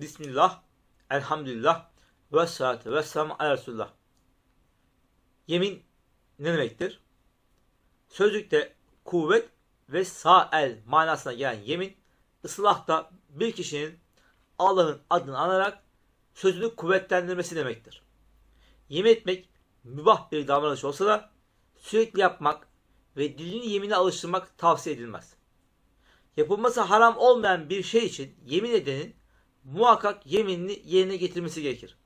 Bismillah, elhamdülillah, ve salatu ve selamu ala Resulullah. Yemin ne demektir? Sözlükte kuvvet ve sağ el manasına gelen yemin, ıslahta bir kişinin Allah'ın adını anarak sözünü kuvvetlendirmesi demektir. Yemin etmek mübah bir davranış olsa da sürekli yapmak ve dilini yemine alıştırmak tavsiye edilmez. Yapılması haram olmayan bir şey için yemin edenin muhakkak yeminini yerine getirmesi gerekir.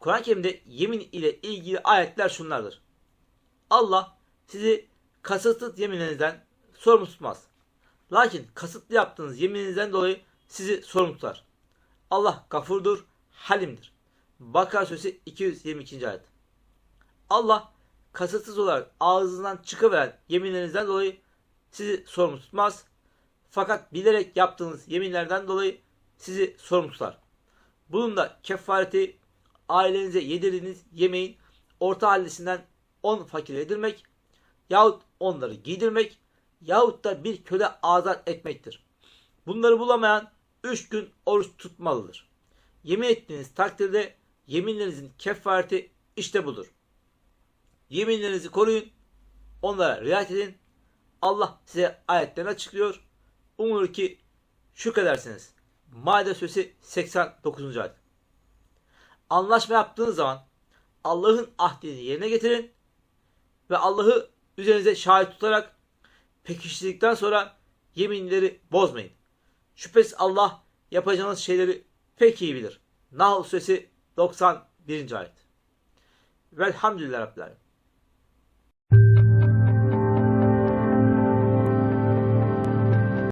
Kur'an-ı Kerim'de yemin ile ilgili ayetler şunlardır. Allah sizi kasıtlı yeminlerinizden sorumlu tutmaz. Lakin kasıtlı yaptığınız yemininizden dolayı sizi sorumlu tutar. Allah gafurdur, halimdir. Bakara Suresi 222. ayet. Allah kasıtsız olarak ağzınızdan çıkıveren yeminlerinizden dolayı sizi sorumlu tutmaz. Fakat bilerek yaptığınız yeminlerden dolayı sizi sorumlu tutar. Bunun da kefareti ailenize yedirdiğiniz yemeğin orta hallisinden 10 fakir yedirmek yahut onları giydirmek yahut da bir köle azat etmektir. Bunları bulamayan 3 gün oruç tutmalıdır. Yemin ettiğiniz takdirde yeminlerinizin kefareti işte budur. Yeminlerinizi koruyun, onlara riayet edin. Allah size ayetlerini açıklıyor. Umulur ki şükredersiniz. Maide Suresi 89. ayet. Anlaşma yaptığınız zaman Allah'ın ahdini yerine getirin ve Allah'ı üzerinize şahit tutarak pekiştirdikten sonra yeminleri bozmayın. Şüphesiz Allah yapacağınız şeyleri pek iyi bilir. Nahl Suresi 91. ayet. Velhamdülillah Rabbil Alemin.